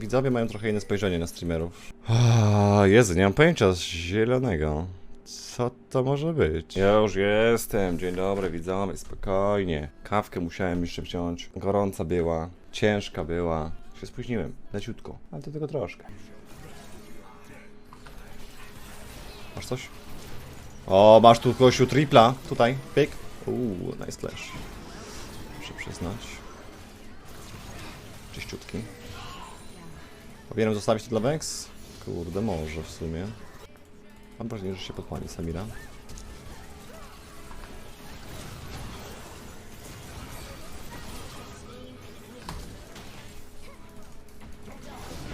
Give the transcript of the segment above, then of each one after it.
widzowie mają trochę inne spojrzenie na streamerów. Ah, Jezu, nie mam pojęcia zielonego. Co to może być? Ja już jestem. Dzień dobry, widzowie, spokojnie. Kawkę musiałem jeszcze wziąć. Gorąca była, ciężka była. Się spóźniłem, leciutko, ale to tylko troszkę. Masz coś? O, masz tu gościu tripla. Tutaj, pyk. Uuu, nice flash. Muszę przyznać. Czyściutki. Powinienem zostawić to dla Vex? Kurde, może w sumie. Mam wrażenie, że się podpali Samira.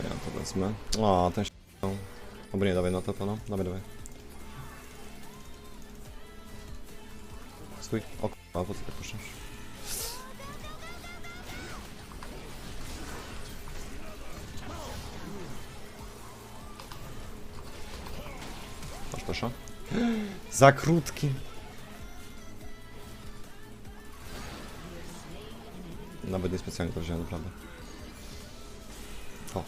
Ja to wezmę. O, ten się... Albo nie, dawaj na to, to no. Dawaj, dawaj. Stój. O, k***a, po co tak puszczasz? Proszę. Za krótki. Nawet nie specjalnie to wziąłem, naprawdę. O.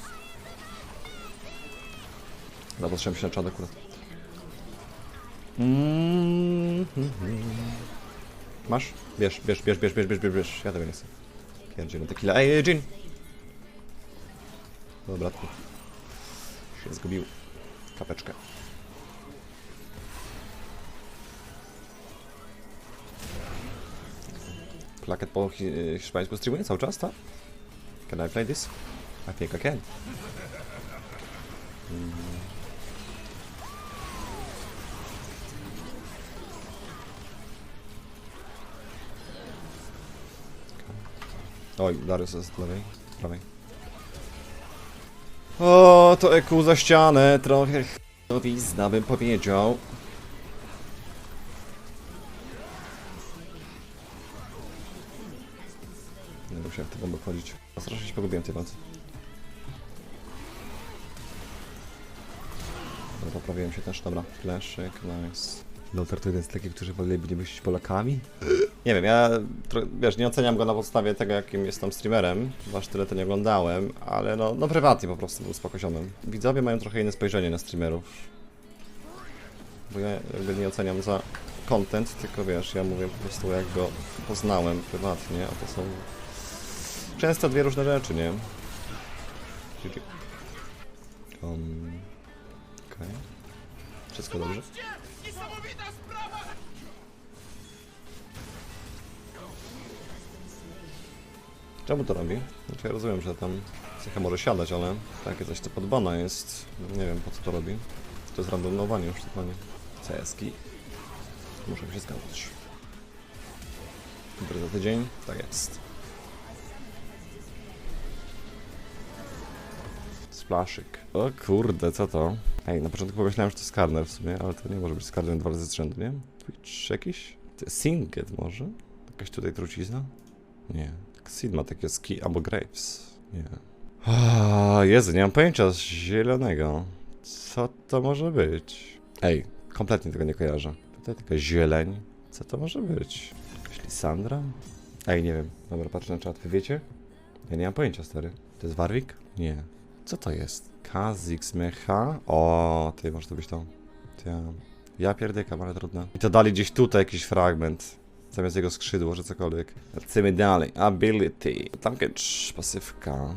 Zapatrzyłem się na czad akurat. Mm -hmm. Masz? Bierz, bierz, bierz, bierz, bierz, bierz, bierz, bierz. Ja tego nie chcę. Pierdzielę tequila. Ej, Jin! Dobra, tu. Się zgubił. Kapeczkę. Plakiet po hi- hiszpańsku streamuje cały czas, tak? Can I play this? I think I can. Mm. Oj, Darius jest z lewej, prawej. O, to EQ za ścianę, trochę ch**owizna bym powiedział. Nie wiem, jak tego bomby wchodzić. Strasznie się pogubiłem w tej walce. Dobra, poprawiłem się też, dobra. Fleszyk, nice. Lothar to jeden z takich, którzy woleliby nie być Polakami? Nie wiem, ja wiesz, nie oceniam go na podstawie tego, jakim jestem streamerem, wasz tyle to nie oglądałem, ale no, no prywatnie po prostu był spokoziomem. Widzowie mają trochę inne spojrzenie na streamerów. Bo ja jakby nie oceniam za content, tylko wiesz, ja mówię po prostu jak go poznałem prywatnie, a to są często dwie różne rzeczy, nie? Um, Okej. Wszystko dobrze? Czemu to robi? Znaczy ja rozumiem, że tam cecha może siadać, ale takie coś to podbana jest. Nie wiem po co to robi. To jest randomowanie już totalnie. CS-ki. Muszę się zgadzać. Dobry za tydzień? Tak jest. Splaszyk. O kurde, co to? Ej, na początku pomyślałem, że to Skarner w sumie, ale to nie może być Skarner dwa razy z rzędu, nie? Twitch jakiś? Singet może? Jakaś tutaj trucizna? Nie. Sid ma takie ski albo Graves. Nie. Jezu, nie mam pojęcia zielonego. Co to może być? Ej, kompletnie tego nie kojarzę. Tutaj taka zieleń. Co to może być? Jakaś Lisandra? Ej, nie wiem. Dobra, patrzę na czat. Wy wiecie? Ja nie mam pojęcia, stary. To jest Warwick? Nie. Co to jest? Kazix Mecha? O, ty, może to być to. Ja, ja ale trudno. I to dali gdzieś tutaj jakiś fragment. Zamiast jego skrzydło, że cokolwiek. Lecimy dalej. Ability. Damage, pasywka.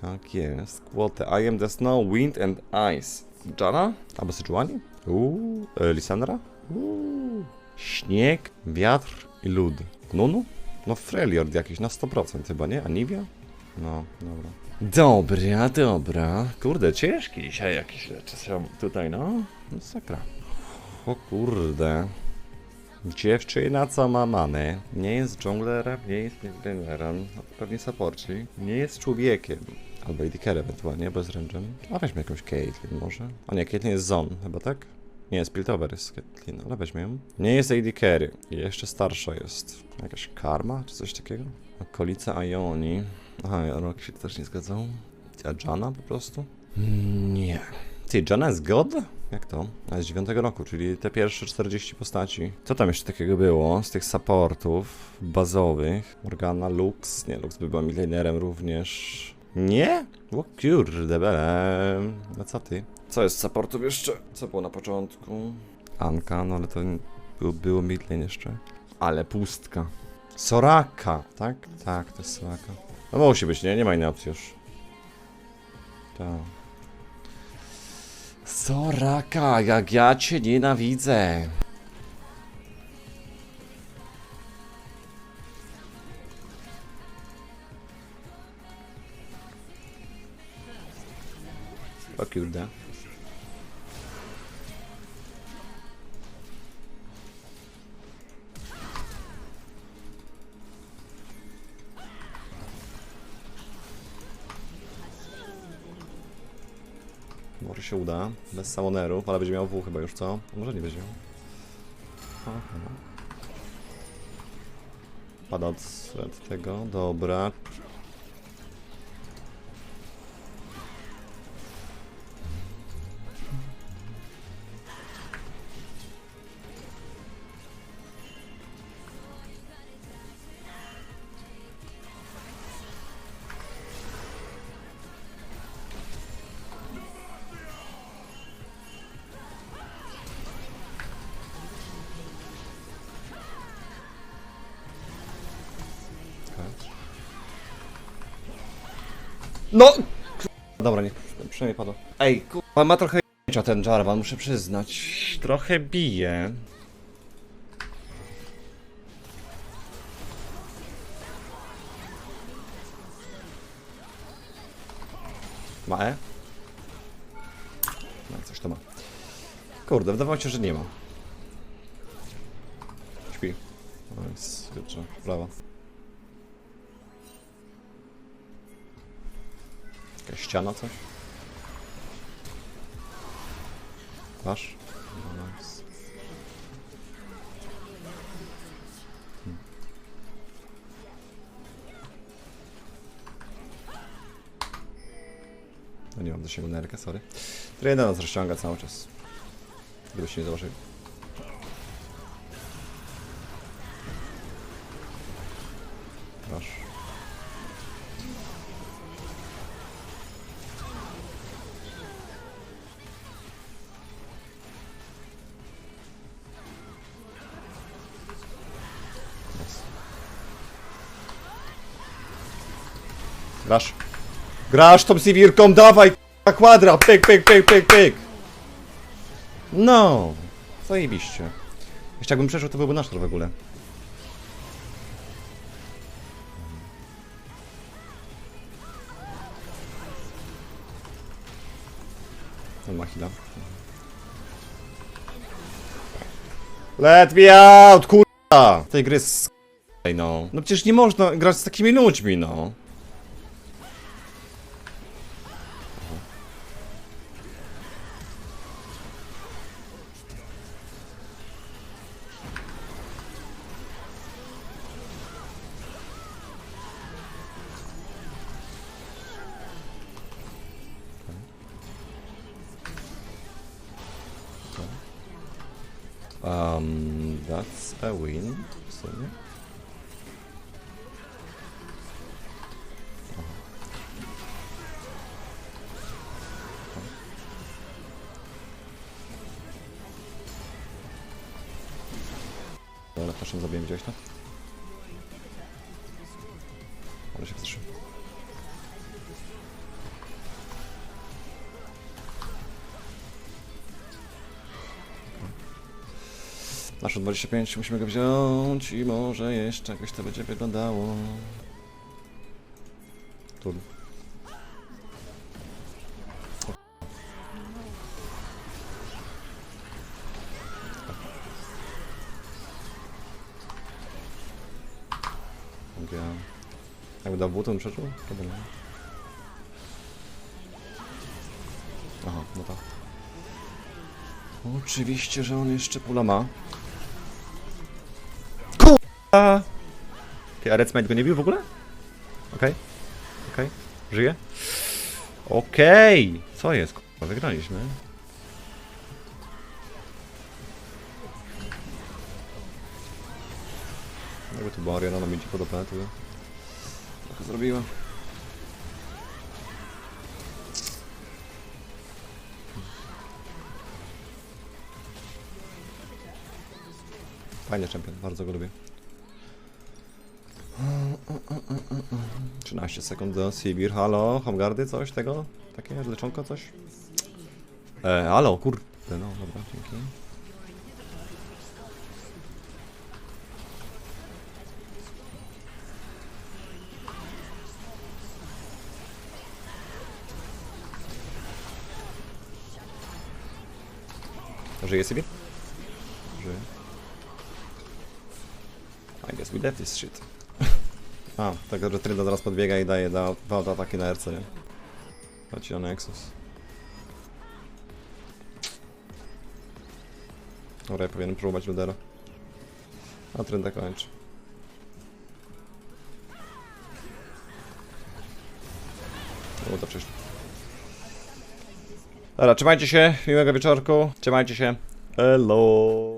Tak jest. Quote. I am the snow, wind and ice. Jana? Albo Sejuani? Uuu. E, Lisandra? Uuu. Śnieg, wiatr i lód. Nunu? No Freljord jakiś na 100% chyba, nie? Aniwia? No, dobra. Dobra, dobra. Kurde, ciężki dzisiaj jakiś rzeczy są tutaj, no. No sakra. O kurde. Dziewczyna, co ma manę, nie jest dżunglerem, nie jest midlanerem, no, pewnie supporci, nie jest człowiekiem. Albo AD ewentualnie, bez ręczem. A weźmy jakąś Caitlyn może. A nie, Caitlyn jest Zon, chyba tak? Nie, jest Piltover jest Caitlyn, ale weźmy ją. Nie jest AD Carry. Jeszcze starsza jest. Jakaś Karma, czy coś takiego? Okolice Ioni. Aha, rok się też nie zgadzał. A Jana po prostu? Nie. Ty, Jana jest God? Jak to? A z 9 roku, czyli te pierwsze 40 postaci. Co tam jeszcze takiego było z tych supportów bazowych? Morgana, Lux, nie, Lux by była milionerem również. Nie? O kurde, bele. No co ty? Co jest z supportów jeszcze? Co było na początku? Anka, no ale to było, było midlane jeszcze. Ale pustka. Soraka, tak? Tak, to jest Soraka. No musi być, nie? Nie ma innej opcji już. Tak. Soraka, jak ja cię nienawidzę. O kurde. Może się uda. Bez samonerów, ale będzie miał W chyba już, co? Może nie będzie. Aha. Pada od tego, dobra. No! Dobra, niech przynajmniej padło. Ej, kurwa, ma trochę j***cia ten Jarvan, muszę przyznać. Trochę bije. Ma E? No, coś to ma. Kurde, wydawało się, że nie ma. Śpi. No jest, kurczę, brawa. Jakaś ściana, coś? Masz? No, nie mam zasięgu na Erkę, sorry. Trena nas rozciąga cały czas. Gdybyście nie zobaczyli. Grasz. Grasz tą Sivirką, dawaj k***a, kwadra, pyk, pyk, pyk, pyk, pyk. No, zajebiście. Jeszcze jakbym przeszedł, to byłby nasz tor w ogóle. On ma heala. Let me out, kurwa! Tej gry z... No. No przecież nie można grać z takimi ludźmi, no. Um, that's a win. sumie. Ale proszę zabiję, widziałeś to? Ale się wstrzymał. Nasz 25 musimy go wziąć i może jeszcze jakoś to będzie wyglądało. Tu. Ja. Jakby dał butą przeczuł? Chyba nie. Aha, no tak. Oczywiście, że on jeszcze pula ma. A... Ty, a Redmite go nie bił w ogóle? Okej. Okay. Okej. Okay. Żyje? Okej! Okay. Co jest? Kurwa, wygraliśmy. Jakby to była Ariana no na mięcie podobne, to tak trochę zrobiła. Fajny champion, bardzo go lubię. 13 sekund do Sibir, halo, Homgardy, coś tego? Takie leczonko, coś? E, halo, kurde, no dobra, dzięki. Żyje Sibir? Żyje. I guess we left this shit. A, tak, że Trynda zaraz podbiega i daje da, dwa ataki na RC, nie? Chodź o Nexus. Dobra, ja powinienem próbować Ludera. A Trynda kończy. No to przyszło. Dobra, trzymajcie się, miłego wieczorku, trzymajcie się. Hello.